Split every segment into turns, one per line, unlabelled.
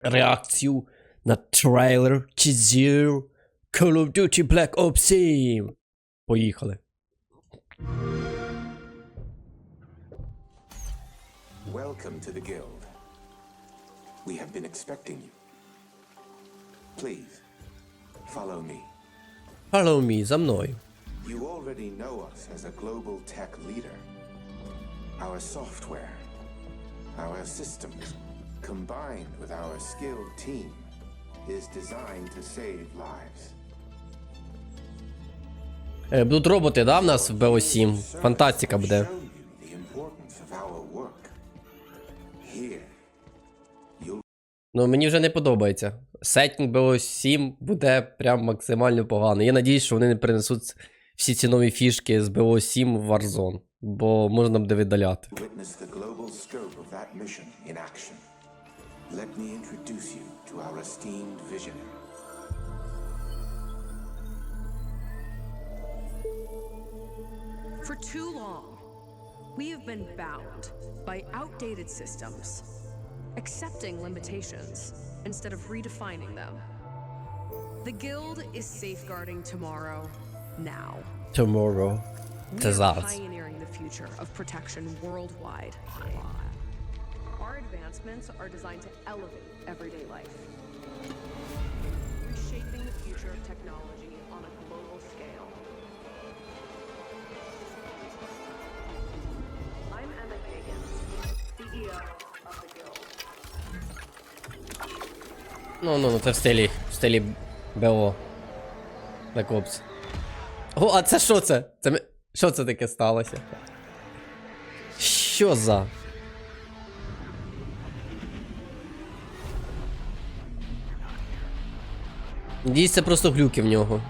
реакцію на трейлер тізер Call of Duty Black Ops 7. Поїхали.
Welcome to the Guild. We have been expecting you. Please, follow me.
Follow me, за мною.
You already know us as a global tech leader. Our software, our systems, combined with our skilled team, is designed to save lives.
Е, будуть роботи, да, в нас в БО7. Фантастика буде. Ну, мені вже не подобається. Сеттінг BO7 буде прям максимально поганий. Я надіюсь, що вони не принесуть всі ці нові фішки з BO7 в Warzone, бо можна буде видаляти.
let me introduce you to our esteemed visionary.
For too long, we have been bound by outdated systems, accepting limitations instead of redefining them. The Guild is safeguarding tomorrow now.
Tomorrow.
We are pioneering the future of protection worldwide. Advancements are designed to elevate everyday life, reshaping the future of technology on a global scale. I'm Emma Kagan, CEO of the Guild.
Ну, ну, ну, це в стилі, в стилі БО. Black Ops. О, а це що це? Це ми... Що це таке сталося? Що за? Надіюсь, це просто глюки в нього.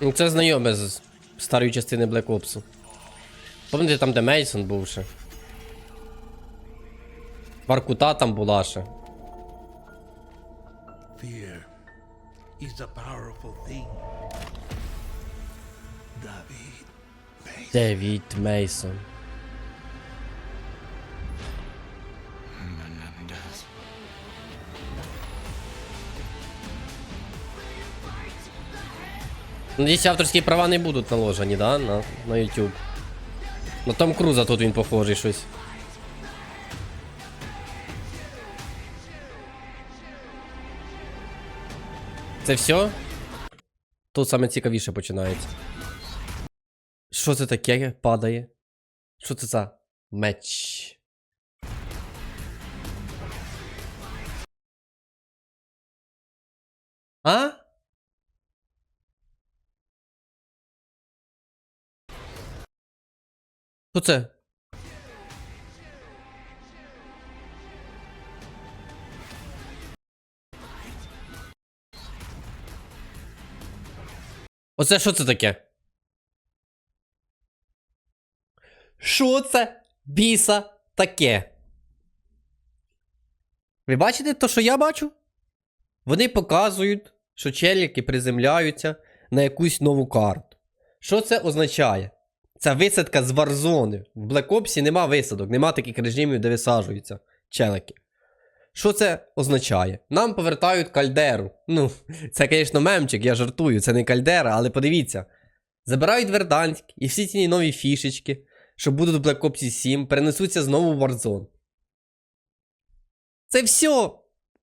Ну, Це знайоме з старої частини Black Ops. Пам'ятаєте там, де Мейсон був ще? Варкута там була ще.
Fear is a powerful thing. David, Faith,
Девід Мейсон.
Menendez.
Надіюсь, авторські права не будуть наложені, да? На, на YouTube. На Том Круза тут він похожий щось. Це все? Тут саме цікавіше починається. Що це таке падає? Що це за меч? А? Що це? Оце що це таке? Що це біса таке? Ви бачите то, що я бачу? Вони показують, що челіки приземляються на якусь нову карту. Що це означає? Це висадка з Warzone. В Black Ops нема висадок, нема таких режимів, де висаджуються челики. Що це означає? Нам повертають кальдеру. Ну, це, звісно, мемчик, я жартую, це не кальдера, але подивіться. Забирають Верданськ і всі ці нові фішечки, що будуть в Black Ops 7, перенесуться знову в Warzone. Це все.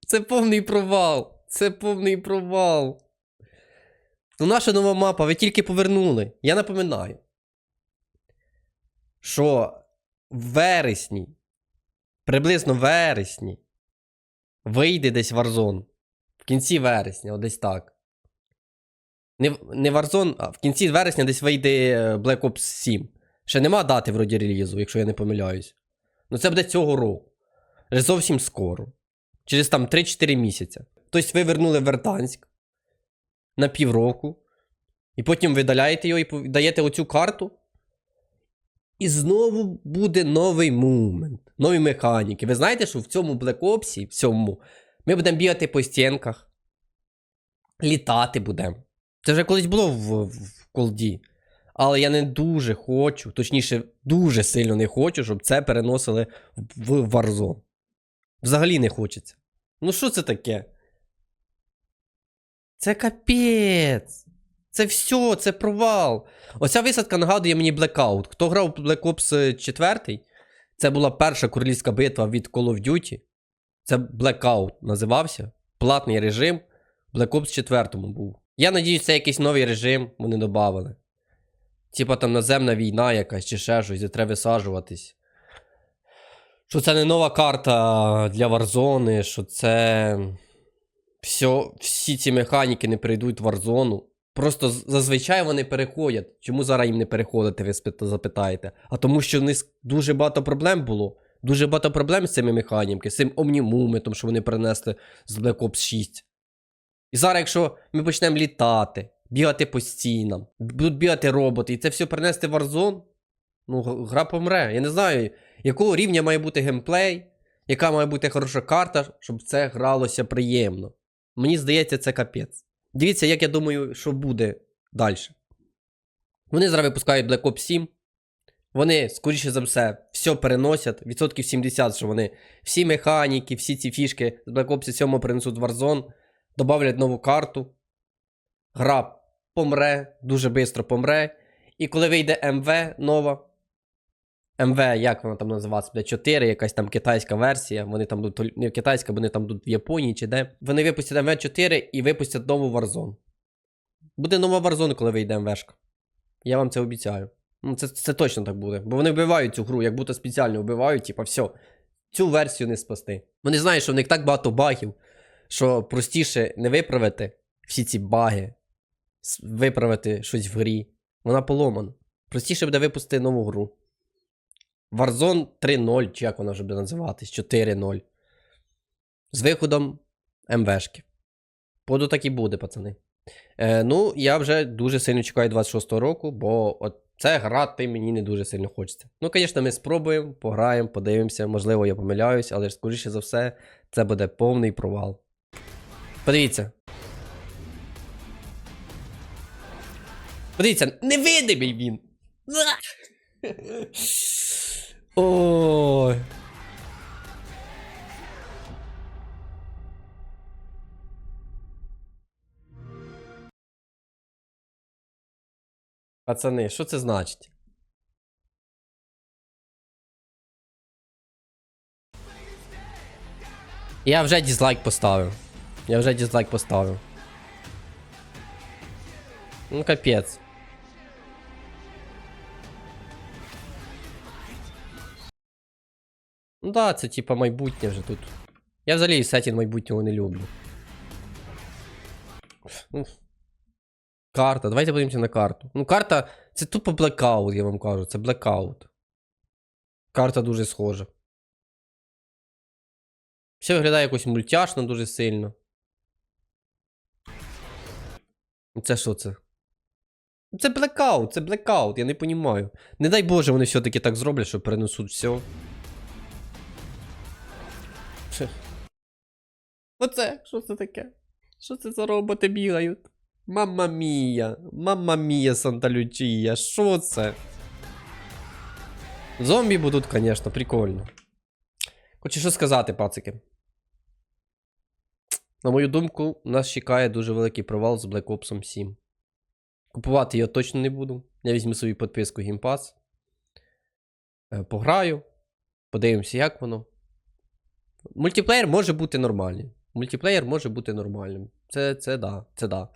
Це повний провал. Це повний провал. Ну, наша нова мапа, ви тільки повернули. Я напоминаю, що в вересні, приблизно в вересні, вийде десь Warzone. В кінці вересня, десь так. Не, не Warzone, а в кінці вересня десь вийде е, Black Ops 7. Ще нема дати вроді релізу, якщо я не помиляюсь. Ну це буде цього року. Вже зовсім скоро. Через там 3-4 місяці. Тобто ви вернули Верданськ на півроку. І потім видаляєте його і даєте оцю карту. І знову буде новий мумент, нові механіки. Ви знаєте, що в цьому Black Ops, в цьому, ми будемо бігати по стінках, літати будемо. Це вже колись було в, в колді. Але я не дуже хочу, точніше, дуже сильно не хочу, щоб це переносили в Warzone. Взагалі не хочеться. Ну що це таке? Це капець. Це все, це провал. Оця висадка нагадує мені Blackout. Хто грав Black Ops 4? Це була перша королівська битва від Call of Duty. Це Blackout називався. Платний режим. Black Ops 4 був. Я надіюсь, це якийсь новий режим вони додали. Типа там наземна війна якась чи ще щось, де треба висаджуватись. Що це не нова карта для Warzone, що це. Все, всі ці механіки не перейдуть в Warzone. Просто зазвичай вони переходять. Чому зараз їм не переходити, ви запитаєте? А тому, що в них дуже багато проблем було. Дуже багато проблем з цими механіками, з цим омнімуметом, що вони принесли з Black Ops 6. І зараз, якщо ми почнемо літати, бігати по стінам, будуть бігати роботи, і це все принести в Warzone, ну, гра помре. Я не знаю, якого рівня має бути геймплей, яка має бути хороша карта, щоб це гралося приємно. Мені здається, це капець. Дивіться, як я думаю, що буде далі. Вони зараз випускають Black Ops 7. Вони, скоріше за все, все переносять. Відсотків 70, що вони всі механіки, всі ці фішки з Black Ops 7 принесуть Warzone, добавлять нову карту. Гра помре, дуже швидко помре. І коли вийде МВ нова. МВ, як вона там називається? Бля, 4, якась там китайська версія. Вони там будуть, не китайська, вони там будуть в Японії чи де. Вони випустять МВ4 і випустять нову Warzone. Буде нова Warzone, коли вийде МВшка. Я вам це обіцяю. Ну, це, це точно так буде. Бо вони вбивають цю гру, як будто спеціально вбивають, типа, все. Цю версію не спасти. Вони знають, що в них так багато багів, що простіше не виправити всі ці баги, виправити щось в грі. Вона поломана. Простіше буде випустити нову гру. Warzone 3.0, чи як вона вже буде називатись, 4.0. З виходом МВшки. Поду так і буде, пацани. Е, ну, я вже дуже сильно чекаю 26-го року, бо от це грати мені не дуже сильно хочеться. Ну, звісно, ми спробуємо, пограємо, подивимося. Можливо, я помиляюсь, але скоріше за все, це буде повний провал. Подивіться. Подивіться, невидимий він. Ой. Пацани, що це значить? Я вже дізлайк поставив. Я вже дізлайк поставив. Ну, капець. Ну да, це типа майбутнє вже тут. Я взагалі сетінг майбутнього не люблю. Ну, Карта, давайте подивимося на карту. Ну, карта це тупо блекаут, я вам кажу, це блекаут. Карта дуже схожа. Все виглядає якось мультяшно дуже сильно. Це що це? Це блекаут, це блекаут, я не розумію. Не дай Боже, вони все-таки так зроблять, що перенесуть все. Оце, що це таке? Що це за роботи бігають? Мамма мія, мамма мія, Санта Лючія, що це? Зомбі будуть, звісно, прикольно. Хочу що сказати, пацики. На мою думку, нас чекає дуже великий провал з Black Ops 7. Купувати я точно не буду. Я візьму собі підписку Game Pass. Е, Пограю. Подивимося, як воно. Мультиплеєр може бути нормальним. Мультиплеєр може бути нормальним. Це, це да, це да.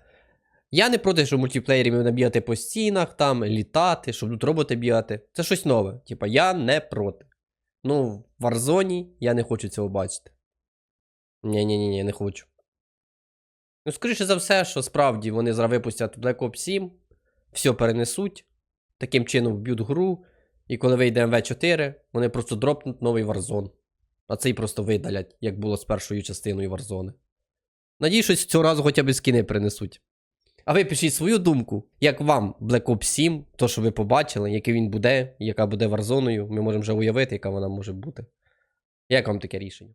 Я не проти, що мультиплеєрі бігати по стінах, там, літати, щоб тут роботи бігати. Це щось нове. Типа, я не проти. Ну, в Warzone я не хочу цього бачити. Ні-ні-ні, не хочу. Ну, скоріше за все, що справді вони зараз випустять Black Ops 7, все перенесуть, таким чином вб'ють гру, і коли вийде МВ4, вони просто дропнуть новий Warzone. А цей просто видалять, як було з першою частиною Варзони. Надіюсь, що цього разу хоча б скини принесуть. А ви пишіть свою думку, як вам Black Ops 7, то що ви побачили, який він буде, яка буде варзоною. Ми можемо вже уявити, яка вона може бути. Як вам таке рішення?